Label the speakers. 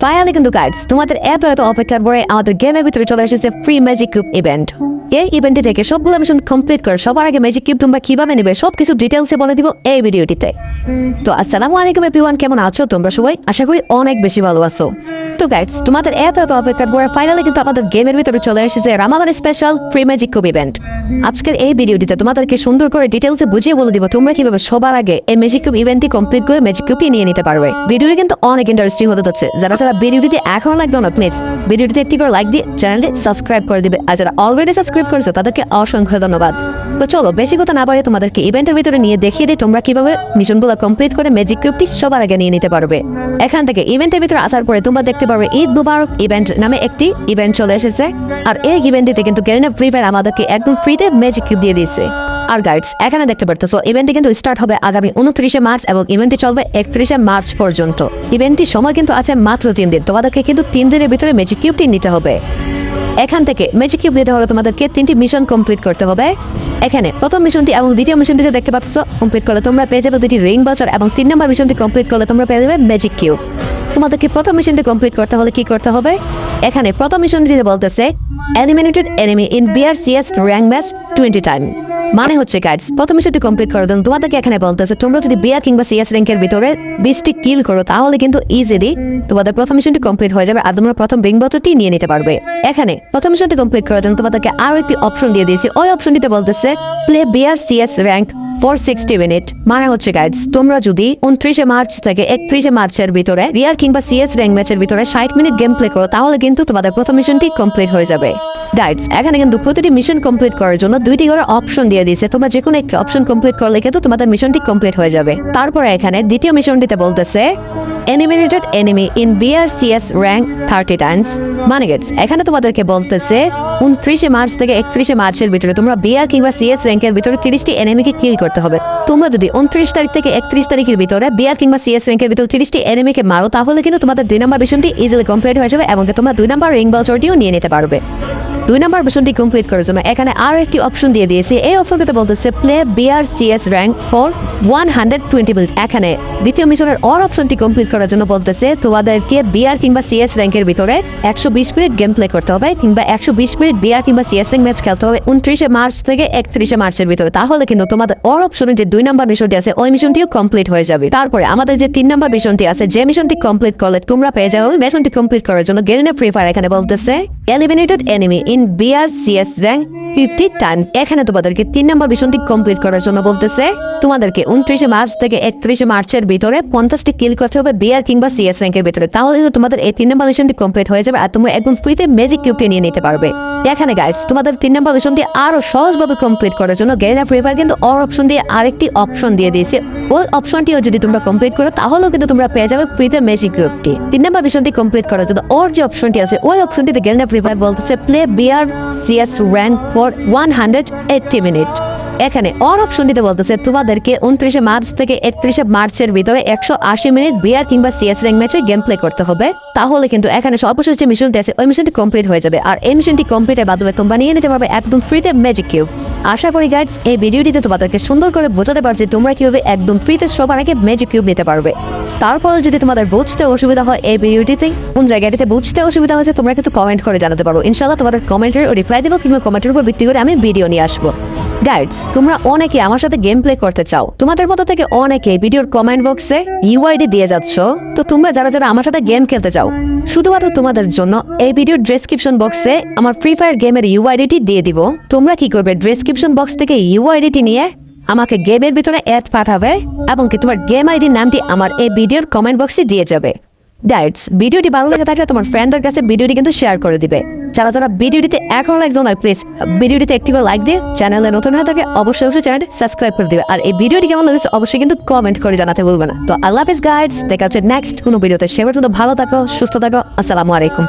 Speaker 1: Finally কিন্তু guides তোমাদের app হয়তো অপেক্ষার পরে আমাদের গেমের ভিতরে চলে এসেছে ফ্রি ম্যাজিক কিউব ইভেন্ট এই ইভেন্টে থেকে সবগুলো মিশন কমপ্লিট করে সবার আগে ম্যাজিক কিউব তোমরা কীভাবে নেবে সব কিছু ডিটেলসে বলে দিব এই ভিডিওটিতে তো, আসসালামু আলাইকুম এভরিওয়ান কেমন আছো তোমরা সবাই? আশা করি অনেক বেশি ভালো আছো। তো গাইডস তোমাদের অ্যাপ অ্যাপ অপেক্ষার পরে ফাইনালি কিন্তু আমাদের গেমের ভিতরে চলে এসেছে Ramadan special free magic cube event আজকের এই ভিডিওটিতে তোমাদেরকে সুন্দর করে ডিটেলসে বুঝিয়ে বলে দিব তোমরা কীভাবে সবার আগে এই ম্যাজিক কিউব ইভেন্টটি কমপ্লিট করে ম্যাজিক কিউবটি নিয়ে নিতে পারবে। ভিডিওটি কিন্তু অনেক ইন্টারেস্টিং হতে যাচ্ছে। যারা যারা ভিডিওটিতে এখন লাগবে না প্লিজ ভিডিওটিতে একটি করে লাইক দিয়ে চ্যানেলটি সাবস্ক্রাইব করে দিবে। আর যারা অলরেডি সাবস্ক্রাইব করেছে, তাদেরকে অসংখ্য ধন্যবাদ। তো চলো, বেশি কথা না বাড়িয়ে তোমাদেরকে ইভেন্টের ভিতরে নিয়ে দেখিয়ে দিই তোমরা কীভাবে মিশনগুলো কমপ্লিট করে ম্যাজিক কিউবটি সবার আগে নিয়ে নিতে পারবে। এখান থেকে ইভেন্টের ভিতরে আসার পরে তোমরা দেখতে পারবে ঈদ মুবারক ইভেন্ট নামে একটি ইভেন্ট চলে এসেছে। আর এই ইভেন্টটিতে কিন্তু গেরিনা ফ্রি ফায়ার আমাদেরকে একদম ফ্রিতে ম্যাজিক কিউব দিয়ে দিয়েছে। আর গাইডস এখানে দেখতে পারতেছো ইভেন্টটি কিন্তু স্টার্ট হবে আগামী উনত্রিশে মার্চ এবং ইভেন্টটি চলবে একত্রিশে মার্চ পর্যন্ত। ইভেন্টটির সময় কিন্তু আছে মাত্র তিন দিন। তোমাদেরকে কিন্তু তিন দিনের ভিতরে ম্যাজিক কিউবটি নিতে হবে। এখান থেকে ম্যাজিক কিউব দিতে হলে তোমাদেরকে তিনটি মিশন কমপ্লিট করতে হবে। এখানে প্রথম মিশনটি এবং দ্বিতীয় মিশনটিতে দেখতে পাচ্ছ কমপ্লিট করলে তোমরা পেয়ে যাবে দুটি রিং বাজার এবং তিন নম্বর মিশনটি কমপ্লিট করলে তোমরা পেয়ে যাবে ম্যাজিক কিউব তোমাদেরকে প্রথম মিশনটি কমপ্লিট করতে হলে কি করতে হবে? এখানে প্রথম মিশনটিতে বলতেছে eliminated enemy in BRCS rank match twenty time মানে হচ্ছে গাইডস প্রথমে মিশনটি কমপ্লিট করে দেন তোমাদেরকে এখানে বলতেছে, তোমরা যদি বিআর কিংবা সিএস র্যাঙ্কের ভিতরে বিশটি কিল করো, তাহলে কিন্তু ইজিলি তোমাদের প্রথম মিশনটি কমপ্লিট হয়ে যাবে আর তোমরা প্রথম রিং বছরটি নিয়ে নিতে পারবে। এখানে প্রথম মিশনটি কমপ্লিট করার জন্য তোমাদেরকে আরও একটি অপশন দিয়ে দিয়েছি। ওই অপশনটিতে বলতেছে play BR CS rank for sixty minute মানে হচ্ছে গাইডস তোমরা যদি উনত্রিশে মার্চ থেকে একত্রিশে মার্চের ভিতরে রিয়ার কিংবা সিএস র্যাঙ্ক ম্যাচের ভিতরে ষাট মিনিট গেম প্লে করো, তাহলে কিন্তু তোমাদের প্রথম মিশনটি কমপ্লিট হয়ে যাবে। গাইডস এখানে কিন্তু প্রতিটি মিশন কমপ্লিট করার জন্য দুইটি করে অপশন দিয়ে দিয়েছে। তোমরা যে কোনো একটি অপশন কমপ্লিট করলে কিন্তু তোমাদের মিশনটি কমপ্লিট হয়ে যাবে। তারপরে এখানে দ্বিতীয় মিশনটিতে বলতেছে eliminated enemy in BRCS rank thirty times মানে গেটস এখানে তোমাদেরকে বলতেছে, উনত্রিশে মার্চ থেকে একত্রিশে মার্চের ভিতরে তোমরা বিআর কিংবা সিএস র্যাঙ্কের ভিতরে তিরিশটি এনিমিকে কিল করতে হবে। তোমরা যদি উনত্রিশ তারিখ থেকে একত্রিশ তারিখের ভিতরে বিআর কিংবা সিএস র্যাঙ্কের ভিতরে তিরিশটি এনিমিকে মারো, তাহলে কিন্তু তোমাদের দুই নম্বর মিশনটি ইজিলি কমপ্লিট হয়ে যাবে এবং তোমরা দুই নম্বর রিং বাউচারটিও নিয়ে নিতে পারবে। দুই নম্বর মিশনটি কমপ্লিট করার জন্য এখানে আরও একটি অপশন দিয়ে দিয়েছি। এই অপশনটিতে বলতেছে play BR CS rank for one hundred twenty এখানে দ্বিতীয় মিশনের অর অপশনটি কমপ্লিট করার জন্য বলতেছে, তোমাদেরকে বিআর কিংবা সিএস র্যাঙ্কের ভিতরে একশো বিশ মিনিট গেম প্লে করতে হবে কিংবা একশো বিশ মিনিট বিআর কিংবা সিএস র্যাঙ্ক ম্যাচ খেলতে হবে উনত্রিশে মার্চ থেকে একত্রিশে মার্চের ভিতরে। তাহলে কিন্তু তোমাদের অর অপশনে যে দুই নম্বর মিশনটি আছে, ওই মিশনটিও কমপ্লিট হয়ে যাবে। তারপরে আমাদের যে তিন নম্বর মিশনটি আছে, যে মিশনটি কমপ্লিট করলে তোমরা পেয়ে যাবে মিশনটি কমপ্লিট করার জন্য গেরিনা ফ্রি ফায়ার এখানে বলতেছে eliminated enemy in BR CS rank fifty time এখানে তোমাদেরকে তিন নম্বর মিশনটি কমপ্লিট করার জন্য বলতেছে, তোমাদেরকে উনত্রিশে মার্চ থেকে একত্রিশে মার্চের ভিতরে পঞ্চাশটি কিল করতে হবে বিআর কিংবা সিএস র্যাঙ্কের ভিতরে। তাহলে তোমাদের এই তিন নম্বর মিশনটি কমপ্লিট হয়ে যাবে আর তুমি একদম ফ্রিতে ম্যাজিক কিউবটি নিয়ে নিতে পারবে। এখানে গাইডস তোমাদের তিন নম্বর মিশনটি আরও সহজভাবে কমপ্লিট করার জন্য গেরিলা ফ্রি ফায়ার কিন্তু অর অপশন দিয়ে আরেকটি অপশন দিয়ে দিয়েছে। ওই অপশনটিও যদি তোমরা কমপ্লিট করো, তাহলেও কিন্তু তোমরা পেয়ে যাবে ফ্রিতে ম্যাজিক কিউবটি তিন নম্বর মিশনটি কমপ্লিট করার জন্য ওর যে অপশনটি আছে, ওই অপশনটিতে গেরিলা ফ্রি ফায়ার বলতেছে play BR CS rank for one hundred eighty minute এখানে অন অপশনটিতে বলতেছে, তোমাদেরকে উনত্রিশে মার্চ থেকে একত্রিশে মার্চের ভিতরে একশো আশি মিনিট বিআর কিংবা সিএস র্যাঙ্ক ম্যাচে গেম প্লে করতে হবে। তাহলে কিন্তু এখানে সর্বশেষ যে মিশনটি আছে, ওই মিশনটি কমপ্লিট হয়ে যাবে। আর এই মিশনটি কমপ্লিটের মাধ্যমে তোমরা নিয়ে নিতে পারবে একদম ফ্রিতে ম্যাজিক কিউব আশা করি গাইডস এই ভিডিওটিতে তোমাদেরকে সুন্দর করে বোঝাতে পারছি তোমরা কীভাবে একদম ফ্রিতে সবার আগে ম্যাজিক কিউব নিতে পারবে। তারপর যদি তোমাদের বুঝতে অসুবিধা হয় এই ভিডিওটিতে, কোন জায়গাটিতে বুঝতে অসুবিধা হয়েছে, তোমরা কিন্তু কমেন্ট করে জানাতে পারো। ইনশাল্লাহ তোমাদের কমেন্টের রিপ্লাই দেবো কিংবা কমেন্টের উপর ভিত্তি করে আমি ভিডিও নিয়ে আসব। গাইডস তোমরা অনেকে আমার সাথে গেম প্লে করতে চাও। তোমাদের মতো থেকে অনেকে ভিডিওর কমেন্ট বক্সে ইউআইডি দিয়ে যাচ্ছ। তো তোমরা যারা যারা আমার সাথে গেম খেলতে চাও, শুধুমাত্র তোমাদের জন্য এই ভিডিওর ডেসক্রিপশন বক্সে আমার ফ্রি ফায়ার গেমের ইউআইডিটি দিয়ে দিব। তোমরা কি করবে ডেসক্রিপশন বক্স থেকে ইউআইডিটি নিয়ে আমাকে গেমের ভিতরে অ্যাড পাঠাবে এবং কি তোমার গেম আইডির নামটি আমার এই ভিডিওর কমেন্ট বক্সে দিয়ে যাবে। ডাইটস ভিডিওটি ভালো লেগে থাকলে তোমার ফ্রেন্ডদের কাছে ভিডিওটি কিন্তু শেয়ার করে দিবে। যারা যারা ভিডিওটিতে এখন একজন না প্লিজ ভিডিওটিতে একটি করে লাইক দিয়ে চ্যানেলে নতুন হয়ে থাকে অবশ্যই অবশ্যই চ্যানেলটি সাবস্ক্রাইব করে দিবে। আর এই ভিডিওটি কেমন লেগেছে অবশ্যই কিন্তু কমেন্ট করে জানাতে ভুলবে না। তো আল্লাহ হাফিজ গাইডস দেখা হচ্ছে নেক্সট কোনো ভিডিওতে সে পর্যন্ত ভালো থাকো, সুস্থ থাকো, আসসালামু আলাইকুম।